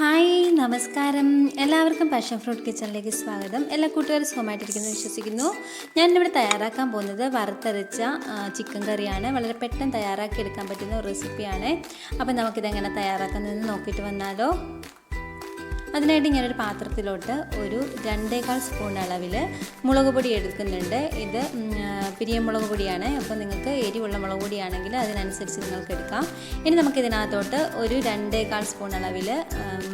Hi നമസ്കാരം. എല്ലാവർക്കും passion fruit കിച്ചണിലേക്ക് സ്വാഗതം. എല്ലാ കൂട്ടുകാരും സുഖമായിട്ടിരിക്കുന്നു വിശ്വസിക്കുന്നു. ഞാനിവിടെ തയ്യാറാക്കാൻ പോകുന്നത് വറുത്തരച്ച ചിക്കൻ കറിയാണ്. വളരെ പെട്ടെന്ന് തയ്യാറാക്കി എടുക്കാൻ പറ്റുന്ന ഒരു റെസിപ്പിയാണ് അപ്പോൾ നമുക്കിതെങ്ങനെ തയ്യാറാക്കുന്നതെന്ന് നോക്കിയിട്ട് വന്നാലോ. അതിനായിട്ട് ഞാനൊരു പാത്രത്തിലോട്ട് ഒരു രണ്ടേകാൽ സ്പൂൺ അളവിൽ മുളക് പൊടി എടുക്കുന്നുണ്ട്. ഇത് പിരിയമുളക് പൊടിയാണ്. അപ്പോൾ നിങ്ങൾക്ക് എരിവുള്ള മുളക് പൊടിയാണെങ്കിൽ അതിനനുസരിച്ച് നിങ്ങൾക്ക് എടുക്കാം. ഇനി നമുക്ക് ഇതിനകത്തോട്ട് ഒരു രണ്ടേകാൽ സ്പൂൺ അളവിൽ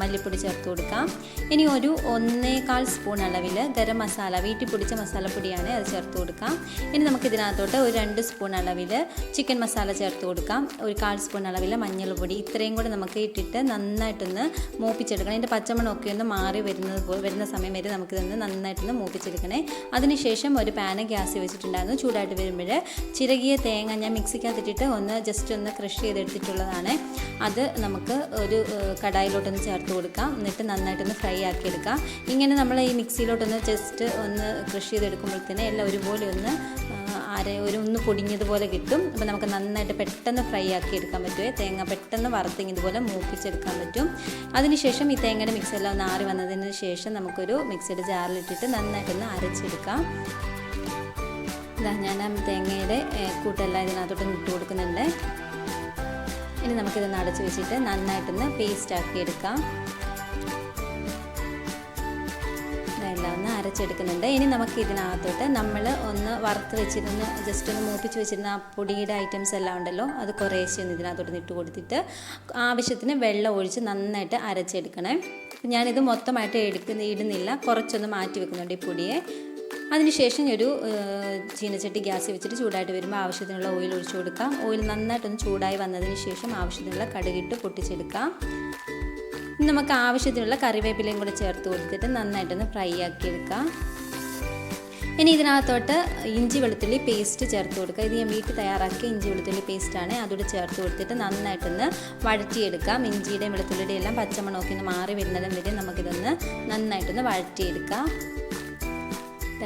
മല്ലിപ്പൊടി ചേർത്ത് കൊടുക്കാം. ഇനി ഒരു ഒന്നേകാൽ സ്പൂൺ അളവിൽ ഗരം മസാല വീട്ടിൽ പൊടിച്ച മസാലപ്പൊടിയാണ് അത് ചേർത്ത് കൊടുക്കാം. ഇനി നമുക്ക് ഇതിനകത്തോട്ട് ഒരു രണ്ട് സ്പൂൺ അളവിൽ ചിക്കൻ മസാല ചേർത്ത് കൊടുക്കാം. ഒരു കാൽ സ്പൂൺ അളവിൽ മഞ്ഞൾപ്പൊടി. ഇത്രയും കൂടെ നമുക്ക് ഇട്ടിട്ട് നന്നായിട്ടൊന്ന് മൂപ്പിച്ചെടുക്കണം. അതിന്റെ പച്ചമണമൊക്കെ ഒന്ന് മാറി വരുന്നത് വരുന്ന സമയം വരെ നമുക്കിതൊന്ന് നന്നായിട്ടൊന്ന് മൂപ്പിച്ചെടുക്കണേ. അതിനുശേഷം ഒരു പാന് ഗ്യാസ് വെച്ചിട്ടുണ്ടായിരുന്നു. ചൂടായിട്ട് വരുമ്പോൾ ചിരകിയ തേങ്ങ ഞാൻ മിക്സിക്കകത്തിട്ടിട്ട് ഒന്ന് ജസ്റ്റ് ഒന്ന് ക്രഷ് ചെയ്തെടുത്തിട്ടുള്ളതാണ്. അത് നമുക്ക് ഒരു കടായിലോട്ടൊന്ന് ചേർത്ത് കൊടുക്കാം. എന്നിട്ട് നന്നായിട്ടൊന്ന് ഫ്രൈ ആക്കിയെടുക്കാം. ഇങ്ങനെ നമ്മൾ ഈ മിക്സിയിലോട്ടൊന്ന് ജസ്റ്റ് ഒന്ന് ക്രഷ് ചെയ്തെടുക്കുമ്പോഴത്തേന് എല്ലാം ഒരുപോലെ ഒന്ന് അര ഒരു ഒന്ന് പൊടിഞ്ഞതുപോലെ കിട്ടും. അപ്പോൾ നമുക്ക് നന്നായിട്ട് പെട്ടെന്ന് ഫ്രൈ ആക്കി എടുക്കാൻ പറ്റുമേ തേങ്ങ പെട്ടെന്ന് വറുത്തിങ് ഇതുപോലെ മൂപ്പിച്ചെടുക്കാൻ പറ്റും. അതിനുശേഷം ഈ തേങ്ങയുടെ മിക്സെല്ലാം ഒന്ന് ആറി വന്നതിന് ശേഷം നമുക്കൊരു മിക്സിയുടെ ജാറിലിട്ടിട്ട് നന്നായിട്ടൊന്ന് അരച്ചെടുക്കാം. ഇതാ ഞാൻ ആ തേങ്ങയുടെ കൂട്ടെല്ലാം ഇതിനകത്തോട്ട് ഇട്ട് കൊടുക്കുന്നുണ്ട്. ഇനി നമുക്കിതൊന്ന് അടച്ച് വെച്ചിട്ട് നന്നായിട്ടൊന്ന് പേസ്റ്റ് ആക്കി എടുക്കാം. ഇതെല്ലാം ഒന്ന് അരച്ചെടുക്കുന്നുണ്ട്. ഇനി നമുക്ക് ഇതിനകത്തോട്ട് നമ്മൾ ഒന്ന് വറുത്ത് വെച്ചിരുന്ന ജസ്റ്റ് ഒന്ന് മൂപ്പിച്ച് വെച്ചിരുന്ന ആ പൊടിയുടെ ഐറ്റംസ് എല്ലാം ഉണ്ടല്ലോ അത് കുറേശ്ശെ ഒന്ന് ഇതിനകത്തോട്ട് ഇട്ട് കൊടുത്തിട്ട് ആവശ്യത്തിന് വെള്ളം ഒഴിച്ച് നന്നായിട്ട് അരച്ചെടുക്കണേ. ഞാനിത് മൊത്തമായിട്ട് എടുക്കുന്ന ഇടുന്നില്ല കുറച്ചൊന്ന് മാറ്റി വെക്കുന്നുണ്ട് ഈ പൊടിയെ. അതിനുശേഷം ഒരു ചീനച്ചട്ടി ഗ്യാസ് വെച്ചിട്ട് ചൂടായിട്ട് വരുമ്പോൾ ആവശ്യത്തിനുള്ള ഓയിൽ ഒഴിച്ചു കൊടുക്കാം. ഓയിൽ നന്നായിട്ടൊന്ന് ചൂടായി വന്നതിന് ശേഷം ആവശ്യത്തിനുള്ള കടുകിട്ട് പൊട്ടിച്ചെടുക്കാം. നമുക്ക് ആവശ്യത്തിനുള്ള കറിവേപ്പിലയും കൂടെ ചേർത്ത് കൊടുത്തിട്ട് നന്നായിട്ടൊന്ന് ഫ്രൈ ആക്കി എടുക്കാം. ഇനി ഇതിനകത്തോട്ട് ഇഞ്ചി വെളുത്തുള്ളി പേസ്റ്റ് ചേർത്ത് കൊടുക്കുക ഇത് ഞാൻ വീട്ടിൽ തയ്യാറാക്കിയ ഇഞ്ചി വെളുത്തുള്ളി പേസ്റ്റാണ് അതോടെ ചേർത്ത് കൊടുത്തിട്ട് നന്നായിട്ടൊന്ന് വഴറ്റിയെടുക്കാം. ഇഞ്ചിയുടെയും വെളുത്തുള്ളിയുടെയും എല്ലാം പച്ചമണമൊക്കെ ഒന്ന് മാറി വരുന്നതും വരെ നമുക്കിതൊന്ന് നന്നായിട്ടൊന്ന് വഴറ്റിയെടുക്കാം.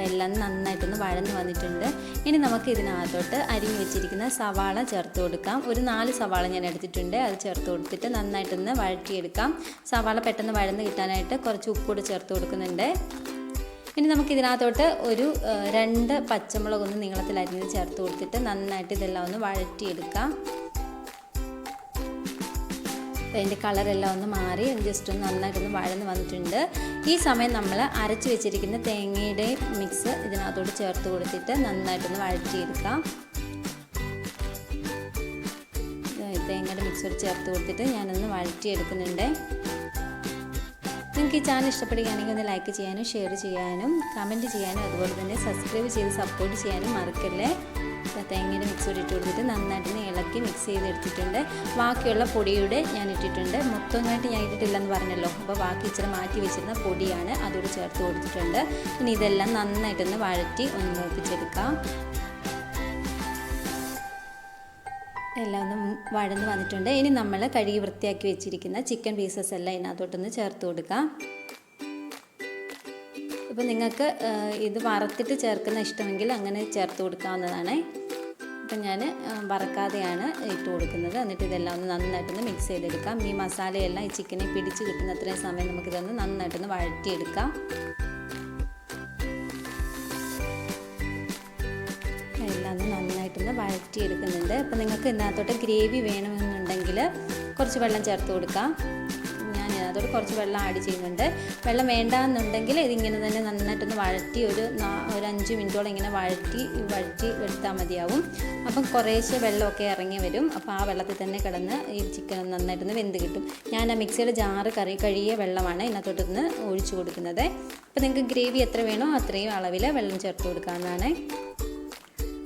എല്ലാം നന്നായിട്ടൊന്ന് വഴന്ന് വന്നിട്ടുണ്ട്. ഇനി നമുക്ക് ഇതിനകത്തോട്ട് അരിഞ്ഞു വെച്ചിരിക്കുന്ന സവാള ചേർത്ത് കൊടുക്കാം. ഒരു നാല് സവാള ഞാൻ എടുത്തിട്ടുണ്ട്. അത് ചേർത്ത് കൊടുത്തിട്ട് നന്നായിട്ടൊന്ന് വഴറ്റിയെടുക്കാം. സവാള പെട്ടെന്ന് വഴന്ന് കിട്ടാനായിട്ട് കുറച്ച് ഉപ്പൂടെ ചേർത്ത് കൊടുക്കുന്നുണ്ട്. ഇനി നമുക്ക് ഇതിനകത്തോട്ട് ഒരു രണ്ട് പച്ചമുളക് ഒന്ന് നീളത്തിൽ അരിഞ്ഞ് ചേർത്ത് കൊടുത്തിട്ട് നന്നായിട്ട് ഇതെല്ലാം ഒന്ന് വഴറ്റിയെടുക്കാം. അതിന്റെ കളറെല്ലാം ഒന്ന് മാറി ജസ്റ്റ് ഒന്ന് നന്നായിട്ടൊന്ന് വഴന്ന് വന്നിട്ടുണ്ട്. ഈ സമയം നമ്മൾ അരച്ച് വെച്ചിരിക്കുന്ന തേങ്ങയുടെ മിക്സ് ഇതിനകത്തോട് ചേർത്ത് കൊടുത്തിട്ട് നന്നായിട്ടൊന്ന് വഴറ്റിയെടുക്കാം. തേങ്ങയുടെ മിക്സോട് ചേർത്ത് കൊടുത്തിട്ട് ഞാനൊന്ന് വഴറ്റിയെടുക്കുന്നുണ്ട്. നിങ്ങൾക്ക് ഈ ചാനൽ ഇഷ്ടപ്പെടുകയാണെങ്കിൽ ഒന്ന് ലൈക്ക് ചെയ്യാനും ഷെയർ ചെയ്യാനും കമന്റ് ചെയ്യാനും അതുപോലെ തന്നെ സബ്സ്ക്രൈബ് ചെയ്ത് സപ്പോർട്ട് ചെയ്യാനും മറക്കല്ലേ? തേങ്ങയുടെ മിക്സ് ഇട്ട് കൊടുത്തിട്ട് നന്നായിട്ട് ഇളക്കി മിക്സ് ചെയ്തെടുത്തിട്ടുണ്ട്. ബാക്കിയുള്ള പൊടിയുടെ ഞാൻ ഇട്ടിട്ടുണ്ട്. മൊത്തമായിട്ട് ഞാൻ ഇട്ടിട്ടില്ലെന്ന് പറഞ്ഞല്ലോ. അപ്പോൾ ബാക്കി ഇച്ചിരി മാറ്റി വെച്ചിരുന്ന പൊടിയാണ് അതോട് ചേർത്ത് കൊടുത്തിട്ടുണ്ട്. ഇനി ഇതെല്ലാം നന്നായിട്ടൊന്ന് വഴറ്റി ഒന്ന് മൂപ്പിച്ചെടുക്കാം. എല്ലാം ഒന്ന് വഴന്ന് വന്നിട്ടുണ്ട്. ഇനി നമ്മൾ കഴുകി വൃത്തിയാക്കി വെച്ചിരിക്കുന്ന ചിക്കൻ പീസസ് എല്ലാം ഇതിനകത്തോട്ടൊന്ന് ചേർത്ത് കൊടുക്കാം. ഇപ്പോൾ നിങ്ങൾക്ക് ഇത് വറുത്തിട്ട് ചേർക്കുന്ന ഇഷ്ടമെങ്കിൽ അങ്ങനെ ചേർത്ത് കൊടുക്കാവുന്നതാണ്. അപ്പം ഞാൻ വറക്കാതെയാണ് ഇട്ട് കൊടുക്കുന്നത്. എന്നിട്ട് ഇതെല്ലാം ഒന്ന് നന്നായിട്ടൊന്ന് മിക്സ് ചെയ്തെടുക്കാം. ഈ മസാലയെല്ലാം ഈ ചിക്കനെ പിടിച്ച് കിട്ടുന്ന അത്രയും സമയം നമുക്കിതൊന്ന് നന്നായിട്ടൊന്ന് വഴറ്റിയെടുക്കാം. എല്ലാം ഒന്ന് നന്നായിട്ടൊന്ന് വഴറ്റിയെടുക്കുന്നുണ്ട്. അപ്പോൾ നിങ്ങൾക്ക് ഇതിനകത്തോട്ട് ഗ്രേവി വേണമെന്നുണ്ടെങ്കിൽ കുറച്ച് വെള്ളം ചേർത്ത് കൊടുക്കാം. ഞാൻ അതോട് കുറച്ച് വെള്ളം ആഡ് ചെയ്യുന്നുണ്ട്. വെള്ളം വേണ്ടാന്നുണ്ടെങ്കിൽ ഇതിങ്ങനെ തന്നെ നന്നായിട്ടൊന്ന് വഴറ്റി ഒരു ഒരു അഞ്ച് മിനിറ്റോളം ഇങ്ങനെ വഴറ്റി വഴറ്റി എടുത്താൽ മതിയാവും. അപ്പം കുറേശ്ശെ വെള്ളമൊക്കെ ഇറങ്ങി വരും. അപ്പോൾ ആ വെള്ളത്തിൽ തന്നെ കിടന്ന് ഈ ചിക്കൻ നന്നായിട്ടൊന്ന് വെന്ത് കിട്ടും. ഞാൻ ആ മിക്സിയുടെ ജാറ് കറി കഴിയ വെള്ളമാണ് ഇതിനകത്തോട്ടൊന്ന് ഒഴിച്ചു കൊടുക്കുന്നത്. അപ്പോൾ നിങ്ങൾക്ക് ഗ്രേവി എത്ര വേണോ അത്രയും അളവിൽ വെള്ളം ചേർത്ത് കൊടുക്കാവുന്നതാണ്.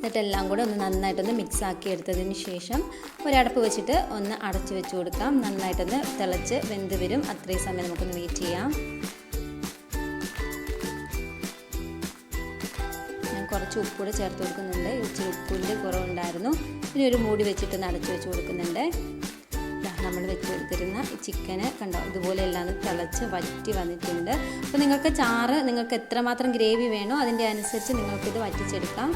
എന്നിട്ട് എല്ലാം കൂടെ ഒന്ന് നന്നായിട്ടൊന്ന് മിക്സ് ആക്കി എടുത്തതിന് ശേഷം ഒരടപ്പ് വെച്ചിട്ട് ഒന്ന് അടച്ച് വെച്ച് കൊടുക്കാം. നന്നായിട്ടൊന്ന് തിളച്ച് വെന്ത് വരും. അത്രയും സമയം നമുക്കൊന്ന് വെയിറ്റ് ചെയ്യാം. ഞാൻ കുറച്ച് ഉപ്പൂടെ ചേർത്ത് കൊടുക്കുന്നുണ്ട്. ഇച്ചിരി ഉപ്പിന്റെ കുറവുണ്ടായിരുന്നു. ഇനി ഒരു മൂടി വെച്ചിട്ട് അടച്ച് വെച്ച് കൊടുക്കുന്നുണ്ട്. നമ്മൾ വെച്ച് കൊടുത്തിരുന്ന ചിക്കന് കണ്ടോ? ഇതുപോലെ എല്ലാം തിളച്ച് വറ്റി വന്നിട്ടുണ്ട്. അപ്പോൾ നിങ്ങൾക്ക് ചാറ് നിങ്ങൾക്ക് എത്രമാത്രം ഗ്രേവി വേണോ അതിന്റെ അനുസരിച്ച് നിങ്ങൾക്കിത് വറ്റിച്ചെടുക്കാം.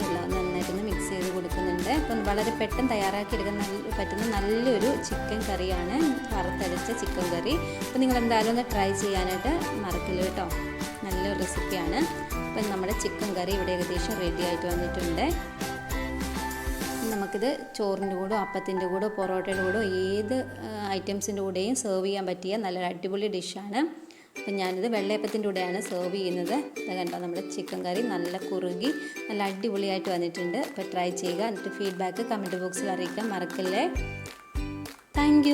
എല്ലാം നന്നായിട്ടൊന്ന് മിക്സ് ചെയ്ത് കൊടുക്കുന്നുണ്ട്. അപ്പം വളരെ പെട്ടെന്ന് തയ്യാറാക്കി എടുക്കാൻ നല്ല പറ്റുന്ന നല്ലൊരു ചിക്കൻ കറിയാണ്. വറുത്തരച്ച ചിക്കൻ കറി. അപ്പം നിങ്ങൾ എന്തായാലും ഒന്ന് ട്രൈ ചെയ്യാനായിട്ട് മറക്കില്ല കേട്ടോ. നല്ലൊരു റെസിപ്പിയാണ് അപ്പം നമ്മുടെ ചിക്കൻ കറി ഇവിടെ ഏകദേശം റെഡി ആയിട്ട് വന്നിട്ടുണ്ട്. നമുക്കിത് ചോറിന്റെ കൂടെ അപ്പത്തിന്റെ കൂടെ പൊറോട്ടയുടെ കൂടെ ഏത് ഐറ്റംസിന്റെ കൂടെയും സെർവ് ചെയ്യാൻ പറ്റിയ നല്ലൊരു അടിപൊളി ഡിഷാണ് അപ്പം ഞാനിത് വെള്ളയപ്പത്തിന്റെ കൂടെയാണ് സെർവ് ചെയ്യുന്നത്. അത് കണ്ടോ നമ്മുടെ ചിക്കൻ കറി നല്ല കുറുകി നല്ല അടിപൊളിയായിട്ട് വന്നിട്ടുണ്ട്. അപ്പോൾ ട്രൈ ചെയ്യുക. എന്നിട്ട് ഫീഡ്ബാക്ക് കമന്റ് ബോക്സിൽ അറിയിക്കാൻ മറക്കല്ലേ? താങ്ക്